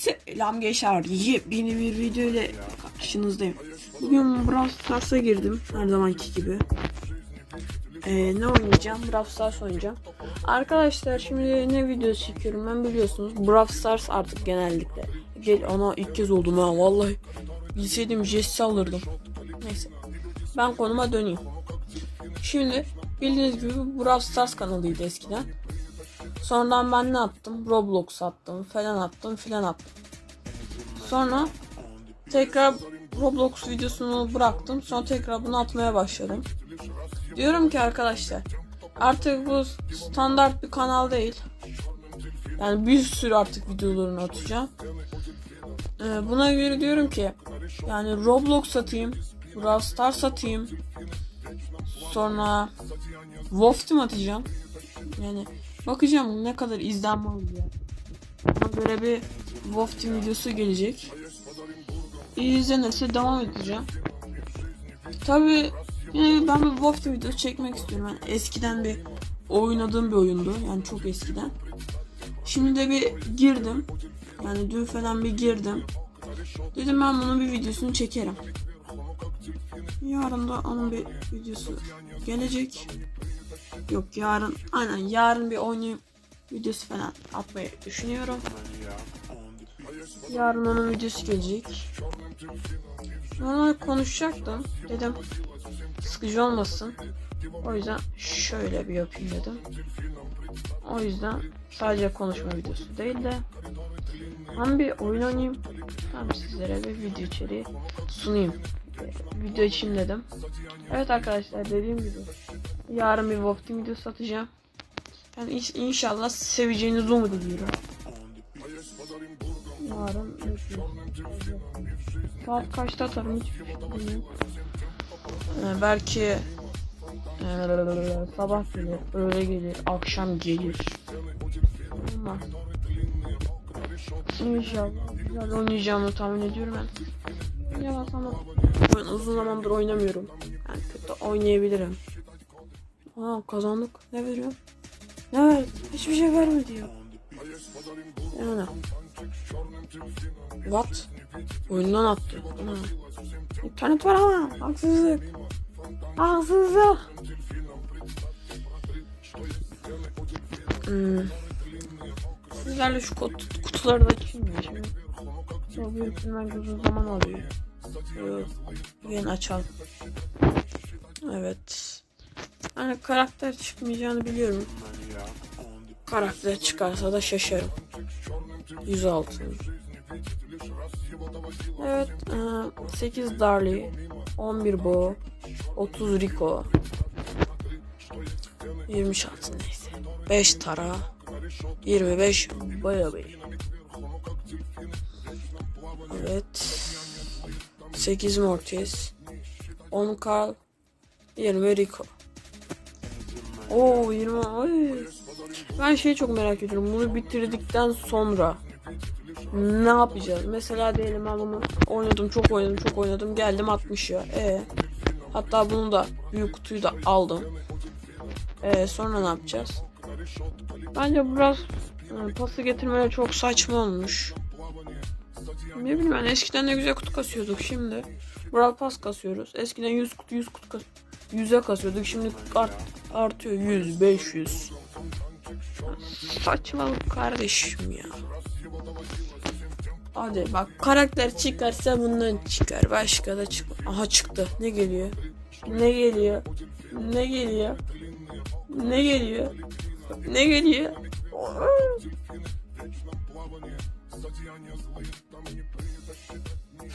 Selam gençler. Yepyeni bir video ile karşınızdayım. Bugün Brawl Stars'a girdim. Her zamanki gibi. Ee, ne oynayacağım? Brawl Stars oynayacağım. Arkadaşlar şimdi ne video çekiyorum ben biliyorsunuz. Brawl Stars artık genellikle. Gel ana ilk kez oldum ha vallahi. Bilseydim Jesse alırdım. Neyse. Ben konuma döneyim. Şimdi bildiğiniz gibi Brawl Stars kanalıydı eskiden. Sonradan ben ne yaptım? Roblox attım falan attım filan attım. Sonra tekrar Roblox videosunu bıraktım. Sonra tekrar bunu atmaya başladım. Diyorum ki arkadaşlar artık bu standart bir kanal değil. Yani bir sürü artık videolarını atacağım. Ee, buna göre diyorum ki yani Roblox atayım, Brawl Stars atayım. Sonra Wolf Team atacağım. Yani bakacağım ne kadar izlenme oluyor. Ona bir Wolf Team videosu gelecek. İyi izlenirse devam edeceğim. Tabi ben bir Wolf Team videosu çekmek istiyorum. Yani eskiden bir oynadığım bir oyundu. Yani çok eskiden. Şimdi de bir girdim. Yani dün falan bir girdim. Dedim ben bunun bir videosunu çekerim. Yarın da onun bir videosu gelecek. Yok yarın aynen yarın bir oynayayım videosu falan atmayı düşünüyorum. Yarın onun videosu gelecek. Normal konuşacaktım. Dedim sıkıcı olmasın. O yüzden şöyle bir yapayım dedim. O yüzden sadece konuşma videosu değil de hem bir oyun oynayayım hem sizlere bir video içeriği sunayım. Video için dedim. Evet arkadaşlar dediğim gibi yarın bir Wolf Team videosu atacağım. Yani inş- inşallah seveceğinizi umut ediyorum. Yarın. Saat kaçta atarım yok. Ee, belki ee, sabah gelir, öğle gelir, akşam gelir. Ama İnşallah güzel oynayacağımı tahmin ediyorum ben. Yalan ama ben uzun zamandır oynamıyorum. Yani kötü oynayabilirim. Aa kazandık. Ne veriyor? Ne verdi? Hiçbir şey vermedi ya. Yani. What? Oyundan attı. Ana. İnternet var ama. Haksızlık. Haksızlık. Hmm. Sizlerle şu kut- kutuları da açayım ya şimdi. Sonra büyük ihtimalle zaman alıyor. Yok. Yeni açalım. Evet. Hani karakter çıkmayacağını biliyorum. Karakter çıkarsa da şaşarım. 106. Evet. e, 8 Darly. 11 Bo. 30 Rico. 20 şans neyse. 5 Tara. 25 Bayabi. Evet. 8 Mortis. 10 Carl. 20 Rico. Oo 20. Ay. Ben şeyi çok merak ediyorum. Bunu bitirdikten sonra ne yapacağız? Mesela diyelim ben bunu oynadım, çok oynadım, çok oynadım. Geldim 60'ya. E hatta bunu da büyük kutuyu da aldım. E sonra ne yapacağız? Bence biraz e, pası getirmeye çok saçma olmuş. Ne bileyim ben eskiden ne güzel kutu kasıyorduk şimdi. Brawl Pass kasıyoruz. Eskiden 100 kutu 100 kutu kas 100'e kasıyorduk. Şimdi art, artıyor 100 500. Saçmalık kardeşim ya. Hadi bak karakter çıkarsa bundan çıkar. Başka da çık. Aha çıktı. Ne geliyor? Ne geliyor? Ne geliyor? Ne geliyor? Ne geliyor?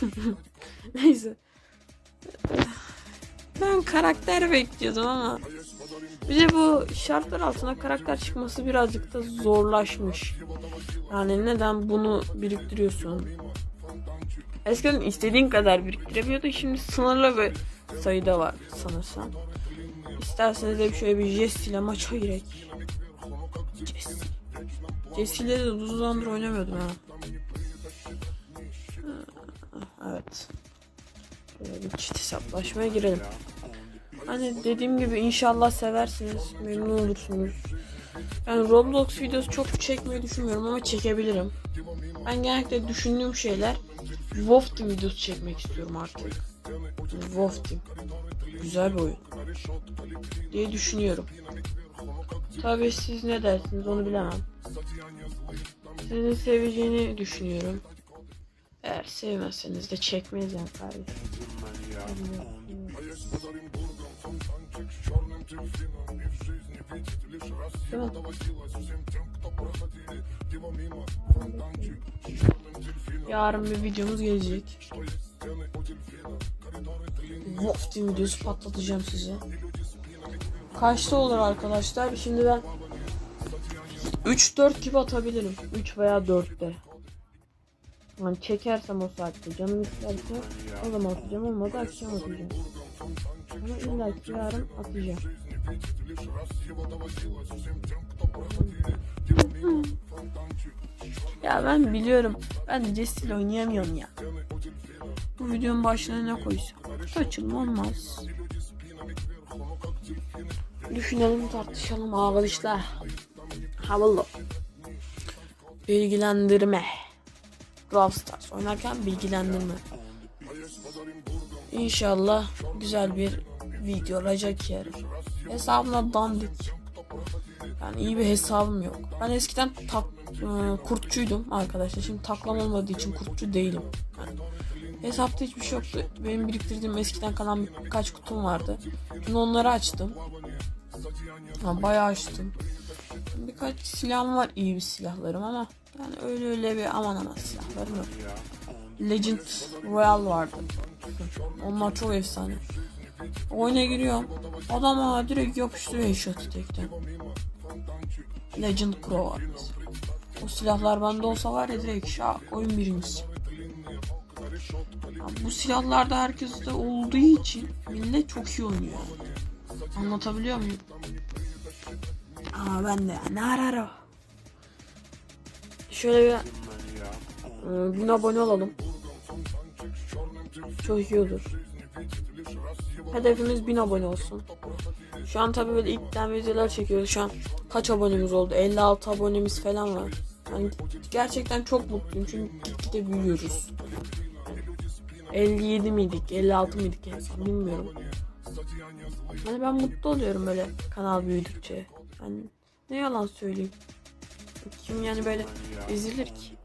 Neyse. Ben karakter bekliyordum ama bir de bu şartlar altında karakter çıkması birazcık da zorlaşmış. Yani neden bunu biriktiriyorsun? Eskiden istediğin kadar biriktirebiliyordun. Şimdi sınırlı bir sayıda var sanırsam. İsterseniz de şöyle bir Jesse ile maça girek. Jesse. Jesse ile de uzun oynamıyordum ha. Evet. Şöyle bir çift hesaplaşmaya girelim. Hani dediğim gibi inşallah seversiniz. Memnun olursunuz. Yani Roblox videosu çok çekmeyi düşünmüyorum ama çekebilirim. Ben genellikle düşündüğüm şeyler Team videosu çekmek istiyorum artık. Team. Güzel bir oyun. Diye düşünüyorum. Tabii siz ne dersiniz onu bilemem. Sizin seveceğini düşünüyorum. Eğer sevmezseniz de çekmeyiz yani kardeşim. Yarın bir videomuz gelecek. Wolf Team videosu patlatacağım size. Kaçta olur arkadaşlar? Şimdi ben 3-4 gibi atabilirim. 3 veya 4'te. Yani çekersem o saatte canım isterse o zaman atacağım olmadı akşam atacağım. Ama illa yarın atacağım. Ya ben biliyorum. Ben de Jesse ile oynayamıyorum ya. Bu videonun başlığına ne koysam? Açılımı olmaz. Düşünelim tartışalım arkadaşlar. Havalı. Bilgilendirme. Brawl Stars oynarken bilgilendirme. İnşallah güzel bir video olacak yarın. Hesabımda dandik. Yani iyi bir hesabım yok. Ben eskiden tak, e, kurtçuydum arkadaşlar. Şimdi taklam olmadığı için kurtçu değilim. Yani hesapta hiçbir şey yoktu. Benim biriktirdiğim eskiden kalan birkaç kutum vardı. Dün onları açtım. Ha, bayağı açtım. Birkaç silahım var iyi bir silahlarım ama yani öyle öyle bir aman aman silahlarım yok. Legend Royal vardı. Onlar çok efsane. Oyuna giriyorum. Adama direkt yapıştırıyor headshot'ı tekten. Legend Pro var mesela. O silahlar bende olsa var ya direkt şak oyun birincisi. Ya bu silahlarda herkeste olduğu için millet çok iyi oynuyor. yani. Anlatabiliyor muyum? Ama ben de ne arar o? Şöyle bir e, bin abone olalım. Çok iyi olur. Hedefimiz 1000 abone olsun. Şu an tabii böyle ilkten videolar çekiyoruz. Şu an kaç abonemiz oldu? 56 abonemiz falan var. Yani gerçekten çok mutluyum çünkü gitgide büyüyoruz. 57 miydik? 56 mıydık en son bilmiyorum. Hani ben mutlu oluyorum böyle kanal büyüdükçe. Yani ne yalan söyleyeyim. Kim yani böyle üzülür ki?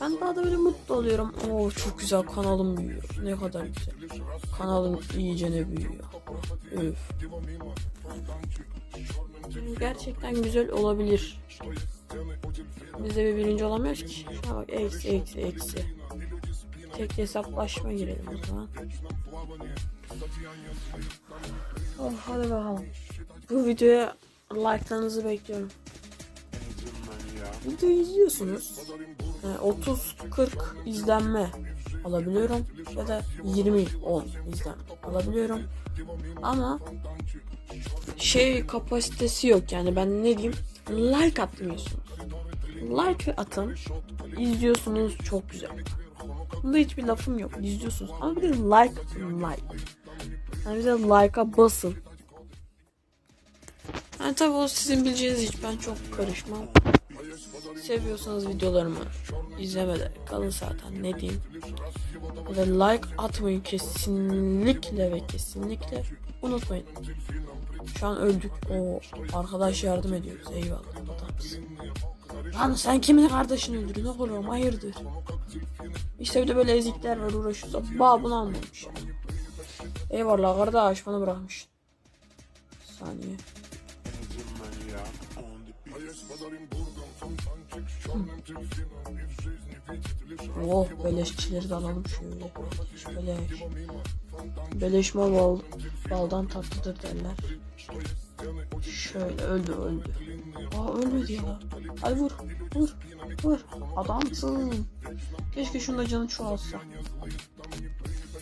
Ben daha da böyle mutlu oluyorum. Oo çok güzel kanalım büyüyor. Ne kadar güzel. Kanalım iyice ne büyüyor. Yani gerçekten güzel olabilir. Biz de bir birinci olamıyoruz ki. Şuna bak eksi eksi eksi. Tek hesaplaşma girelim o zaman. Oh hadi bakalım. Bu videoya like'larınızı bekliyorum. Videoyu izliyorsunuz. Yani 30-40 izlenme alabiliyorum ya da 20-10 izlenme alabiliyorum. Ama şey kapasitesi yok yani ben ne diyeyim like atmıyorsunuz. Like atın izliyorsunuz çok güzel. Bunda hiçbir lafım yok izliyorsunuz ama bir de like atın like. Yani bize like'a basın. Yani tabi o sizin bileceğiniz hiç ben çok karışmam. Seviyorsanız videolarımı izlemede kalın zaten ne diyeyim. Ve like atmayı kesinlikle ve kesinlikle unutmayın. Şu an öldük. O arkadaş yardım ediyoruz. Eyvallah adamsın. Lan sen kimin kardeşini öldürüyorsun oğlum hayırdır? İşte bir de böyle ezikler var uğraşıyorsa babını almamış ya. Eyvallah kardeş bana bırakmış. Saniye. Oh beleşçileri de alalım şöyle. Beleş. Beleş mal bal, baldan tatlıdır derler. Şöyle öldü öldü. Aa ölmedi ya. Hadi vur vur vur. Adamsın. Keşke şunda canı çoğalsa.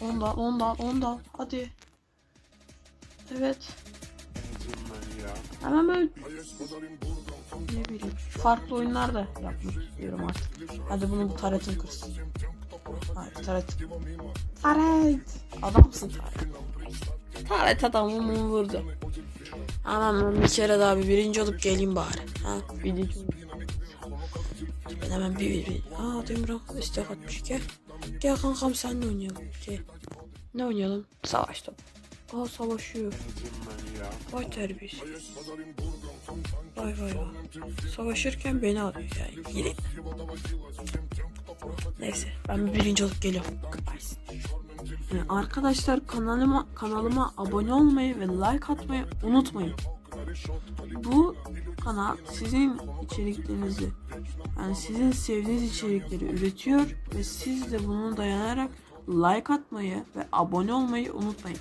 Ondan ondan ondan. Hadi. Evet. Hemen böyle ne bileyim farklı oyunlar da yapmak istiyorum artık. Hadi bunu bu taretin kırsın. Hayır taret. Taret. Adamsın taret. Taret adamımı vurdu. Aman ben bir kere daha bir birinci olup geleyim bari. Ha video hemen bir bir. Aa Demirhan istek atmış gel. Gel kankam seninle oynayalım. Gel. Ne oynayalım? Savaş topu. Aa savaşıyor. Vay terbiyesiz. Vay vay vay. Savaşırken beni alıyor yani. Yine. Neyse ben bir birinci olup geliyorum. Yani arkadaşlar kanalıma kanalıma abone olmayı ve like atmayı unutmayın. Bu kanal sizin içeriklerinizi yani sizin sevdiğiniz içerikleri üretiyor ve siz de bunu dayanarak like atmayı ve abone olmayı unutmayın.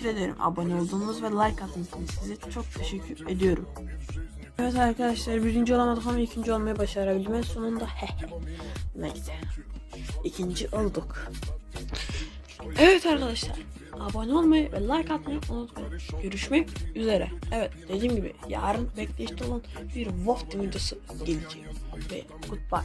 Teşekkür ederim abone olduğunuz ve like attığınız için size çok teşekkür ediyorum. Evet arkadaşlar birinci olamadık ama ikinci olmayı başarabildim en sonunda. Neyse. İkinci olduk. Evet arkadaşlar. Abone olmayı ve like atmayı unutmayın. Görüşmek üzere. Evet dediğim gibi yarın bekleyişte olan bir Wolf videosu gelecek. Ve goodbye.